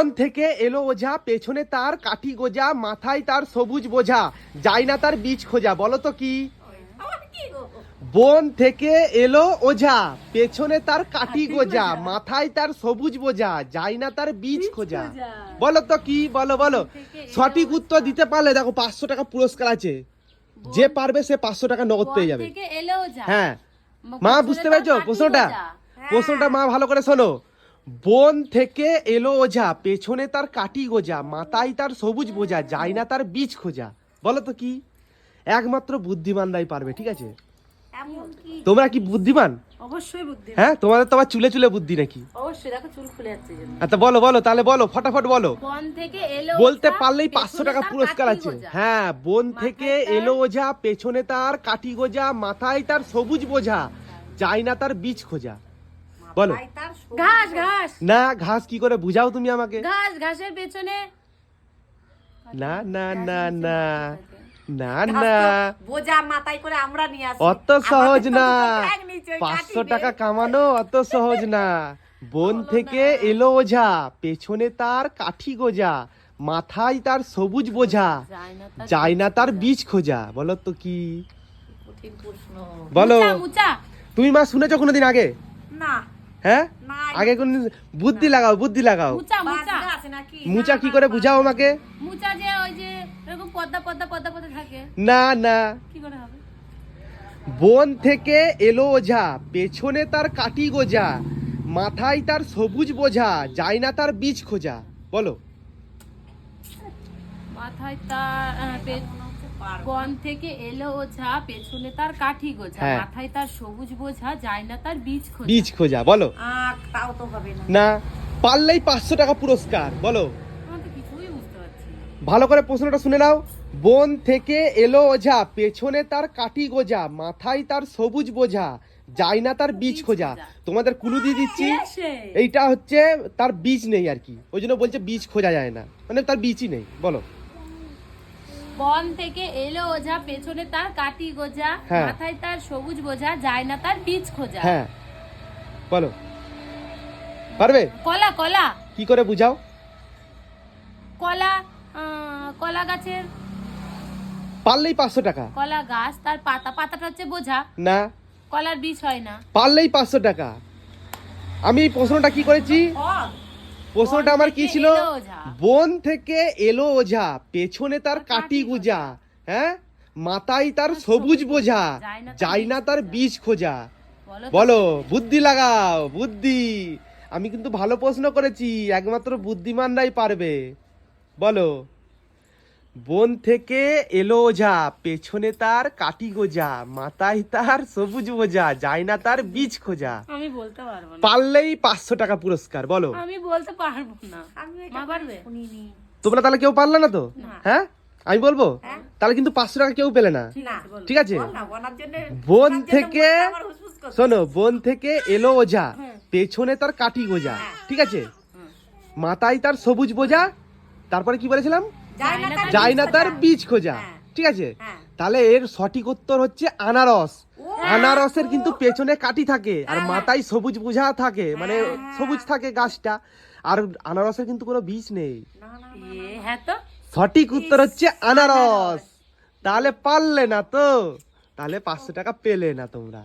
বন থেকে এলো ওঝা পেছনে তার কাঠি গোজা মাথায় তার সবুজ বোঝা যায় না তার বীজ খোঁজা বলো তো কি? বন থেকে এলো ওঝা পেছনে তার কাঠি গোজা মাথায় তার সবুজ বোঝা যায় না তার বীজ খোঁজা। বলো তো কি? বলো বলো। সঠিক উত্তর দিতে পারলে দেখো পাঁচশো টাকা পুরস্কার আছে। যে পারবে সে পাঁচশো টাকা নগদ পেয়ে যাবে। হ্যাঁ। মা বুঝতে পেরেছ? প্রশ্নটা? প্রশ্নটা মা ভালো করে শোনো। বন থেকে এলো ওঝা পেছনে তার কাটি গোজা মাথায় তার সবুজ বোঝা যায় না তার বীজ খোঁজা। বলো তো কি? একমাত্র বুদ্ধিমানরাই পারবে ঠিক আছে? তোমরা কি বুদ্ধিমান? অবশ্যই বুদ্ধি হ্যাঁ তোমাদের তো আবার চুলে চুলে বুদ্ধি নাকি? অবশ্যই দেখো চুল খুলে যাচ্ছে আচ্ছা বলো বলো তাহলে বলো ফটাফট বলো। বন থেকে এলো বলতে পারলেই পাঁচশো টাকা পুরস্কার আছে। হ্যাঁ বন থেকে এলো ওঝা পেছনে তার কাঠি গোজা মাথায় তার সবুজ বোঝা যায় না তার বীজ খোঁজা। বলো। ঘাস ঘাস। না ঘাস কি করে বুঝাও তুমি আমাকে? ঘাস ঘাসের পেছনে। না না না না না না। বোঝা মাথায় করে আমরা নিয়ে আসি। অত সহজ না। পাঁচশো টাকা কামানো অত সহজ না। বন থেকে এলো ওঝা পেছনে তার কাঠি গোজা মাথায় তার সবুজ বোঝা যায় না তার বীজ খোঁজা বলো তো কি? বলো। তুমি মা শুনেছো কোনোদিন আগে? না। হ্যাঁ? আগে কোন বুদ্ধি লাগাও বুদ্ধি লাগাও। মুচা মুচা। আছে নাকি? মুচা কি করে বুঝাও আমাকে? মুচা যে ওই যে এরকম পদ্মা পদ্মা পদ্মা পদ্মা থাকে। না না। কি করে হবে? বন থেকে এলো ওঝা পেছনে তার কাটি গোজা মাথায় তার সবুজ বোঝা যায় না তার বীজ খোঁজা। বলো। মাথায় তার বন থেকে এলো ওঝা পেছনে তার কাঠি গোঝা হ্যাঁ। মাথায় তার সবুজ বোঝা যায় না তার বীজ খোঁজা। বীজ খোঁজা বলো। আখ তাও তো হবে না। না পারলেই পাঁচশো টাকা পুরস্কার বলো। ভালো করে প্রশ্নটা শুনে নাও। বন থেকে এলো ওঝা পেছনে তার কাটি গোজা মাথায় তার সবুজ বোঝা যায় না তার বীজ খোঁজা। তোমাদের কুলু দিয়ে দিচ্ছি। এইটা হচ্ছে তার বীজ নেই আর কি। ওই জন্য বলছে বীজ খোঁজা যায় না। মানে তার বীজই নেই বলো। বন থেকে এলো ওঝা পেছনে তার কাটি গোজা হ্যাঁ। মাথায় তার সবুজ বোঝা যায় না তার বীজ খোঁজা। হ্যাঁ। বলো। পারবে? কলা কলা। কি করে বুঝাও? কলা কলা গাছের। পারলেই পাঁচশো টাকা। কলা গাছ তার পাতা পাতাটা হচ্ছে বোঝা। না। কলার বীজ হয় না। পারলেই পাঁচশো টাকা। আমি এই প্রশ্নটা কি করেছি? প্রশ্নটা আমার কি ছিল? বন থেকে এলো ওঝা পেছনে তার কাটি গুজা হ্যাঁ? মাথায় তার সবুজ বোঝা যাই না তার বীজ খোঁজা। বলো বুদ্ধি লাগাও বুদ্ধি। আমি কিন্তু ভালো প্রশ্ন করেছি একমাত্র বুদ্ধিমানরাই পারবে। বলো। বন থেকে এলো ওঝা পেছনে তার কাটি গোজা মাথায় তার সবুজ বোঝা যায় না তার বীজ খোঁজা। আমি বলতে পারব না। পারলেই পাঁচশো টাকা পুরস্কার বলো। আমি বলতে পারব না। মা পারবে? তোমরা তাহলে কেউ পারলে না তো? হ্যাঁ? আমি বলব? হ্যাঁ। তাহলে কিন্তু পাঁচশো টাকা কেউ পেলে না। ঠিক আছে বলো। ঠিক আছে? বল না বলার জন্য বন থেকে। শোনো বন থেকে এলো ওঝা হ্যাঁ। পেছনে তার কাঠি গোজা। হ্যাঁ। ঠিক আছে? মাথায় তার সবুজ বোঝা তারপরে কি বলেছিলাম? যায় না তার বীজ খোঁজা। হ্যাঁ। ঠিক আছে? হ্যাঁ। তাহলে এর সঠিক উত্তর হচ্ছে আনারস। আনারসের কিন্তু পেছনে কাটি থাকে আর হ্যাঁ, মাথায় সবুজ বোঝা থাকে। মানে সবুজ থাকে গাছটা। আর আনারসের কিন্তু কোনো বীজ নেই। না না এ হ্যাঁ তো। সঠিক উত্তর হচ্ছে আনারস। তাহলে পারলে না তো। তাহলে পাঁচশো টাকা পেলে না তোমরা।